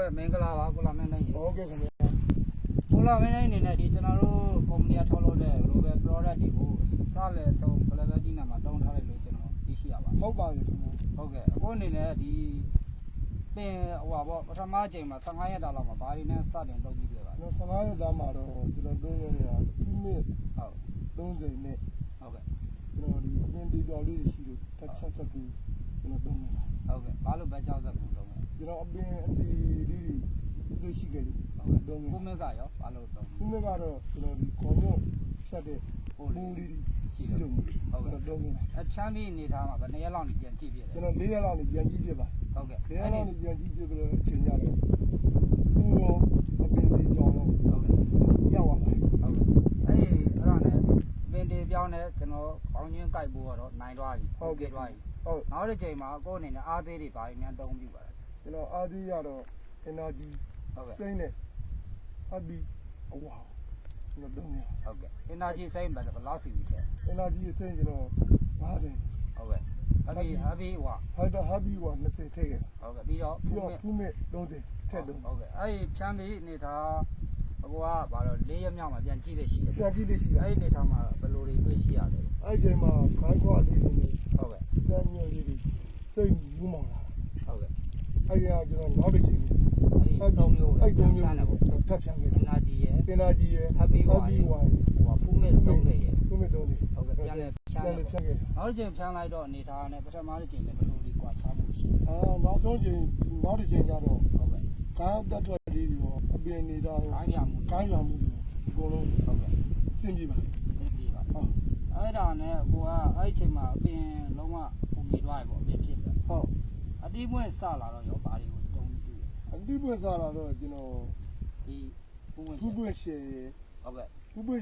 ကဲ့မင်္ဂလာပါကိုလာမင်းနိုင်ရေဟုတ်ကဲ့ခင်ဗျာကိုလာမင်းနိုင်အနေနဲ့ဒီကျွန်တော်တို့ကုမ္ပဏီကထုတ်လုပ်တဲ့ global product တွေကိုစလဲဆုံး level ကြီးနာမှာတောင်းထားလိုက်လို့ကျွန်တော်သိရှိရပါတယ်ဟုတ်ပါပြီခင်ဗျာဟုတ်ကဲ့အခုအနေနဲ့ဒီပင်ဟိုပါပေါ့ပထမအချိန်မှာ15ရက်တာလောက်မှာဘာတွေနဲ့စတင်လုပ်ကြည့်ခဲ့ပါလဲကျွန်တော်15ရက်သားမှာတော့ကျွန်တော်သုံးရက်နေတာ2မိနစ်ဟုတ်30နဲ့ဟုတ်ကဲ့ကျွန်တော်ဒီအပြင်ဒီပြော်လေးတွေရှိလို့တက်ချက်ချက်ပြီးကျွန်တော်သုံးနေတာဟုတ်ကဲ့ဘာလို့ပဲ60ကူတော့လဲ ကျွန်တော်အပြင်အတီလေးတွေတွေ့ရှိခဲ့လို့ဟုတ်ကဲ့သုံးနေကိုမက်ကရောဘာလို့တော့2မိနစ်ကတော့ကျွန်တော်ဒီခေါ်ညွတ်ချက်တဲ့ဟိုလေးတွေရှိလို့ဟုတ်ကဲ့သုံးနေတာအချမ်းပြီးအနေထားမှာဘယ်နှစ်ရက်လောက်နေပြန်ကြည့်ပြတယ်ကျွန်တော်၄ရက်လောက်နေပြန်ကြည့်ပြပါဟုတ်ကဲ့၄ရက်လောက်နေပြန်ကြည့်ပြပြီးတော့အချိန်ကြတော့ဘူးရောအပြင်ဒီကြောင်တော့ဟုတ်ကဲ့ရောက်သွားပါဟုတ်ကဲ့အဲ့ဒီအဲ့ဒါနဲ့ပင်တေပြောင်းနဲ့ကျွန်တော်ကောင်းချင်းကြိုက်ဖို့ကတော့နိုင်သွားပြီသွားပြီဟုတ်နောက်တစ်ချိန်မှာကိုယ့်အနေနဲ့အားသေးတွေဘာတွေများတုံးပြပါလဲ ကျွန်တော်အာဒီရတော့ energy ဟုတ်ကဲ့စိမ့်နဲ့အဘီအဝါကျွန်တော်သုံးနေဟုတ်ကဲ့ energy စိမ့်ဘယ်ဘယ်လောက်စီပြီးထည့် energy စိမ့်ကျွန်တော်50ဟုတ်ကဲ့ happy happy ဟွာ hyper happy က20ထည့်ခဲ့ဟုတ်ကဲ့ပြီးတော့ပြီးဖူးတော့မဲ့2မိနစ်30ထည့်သုံးဟုတ်ကဲ့အဲ့ဒီချမ်းပြီးအနေထားအကောကဘာလို့၄ရက်မြောက်မှာပြန်ကြည့်လို့ရှိတယ်ပြန်ကြည့်လေးရှိတာအဲ့ဒီအနေထားမှာဘယ်လိုတွေတွေ့ရှိရလဲအဲ့ဒီချိန်မှာခိုင်းခွာလေးတွေနဲ့ဟုတ်ကဲ့တန်းညွန့်လေးတွေစိမ့်ဘူးမောင်လာဟုတ်ကဲ့ အဲ့ဒီကကျွန်တော်နောက်တစ်ချိန်အဲ့ဒီသုံးမျိုးအဲ့သုံးချမျိုးမ်းတယ်ပေါ့ထပ်ဖြန့်ခဲ့တယ် energy ရဲ့ energy ရယ် happy ဟွာ happy ရဲ့ဝါရယ်ဟိုဖူးမဲ့သုံးခဲ့ရဲ့2မိနစ်30ဟုတ်ကဲ့ပြန်လဲဖြန်းပြန်တယ်ဖြန့်ခဲ့နောက်တစ်ချိန်ဖြန်းလိုက်တော့အနေထားနဲ့ပထမတစ်ချိန်နဲ့ဘယ်လိုလေးကွာခြားမှုရှိလဲအာနောက်ဆုံးချိန်နောက်တစ်ချိန်ကျတော့ဟုတ်ကဲ့ကားတက်ထွက်လေးတွေရောအပြင်နေတာရောခိုင်းပြမှုကားရမှုတွေအကုန်လုံးဟုတ်ကဲ့စင်ပြေပါသိပြီပါဟုတ်အဲ့ဒါနဲ့ကိုကအဲ့ဒီချိန်မှာအပြင်လုံးဝပုံပြသွားရပေါ့အပြင်ဖြစ်တယ်ဟုတ် အတိအပွင့်စလာတော့ရောဘာတွေကိုတုံးပြီးအတိပွင့်စားတာတော့ကျွန်တော်ဒီပုံဝင်ခုပွင့်ရှယ်ရယ်ဟုတ်ကဲ့ခုပွင့်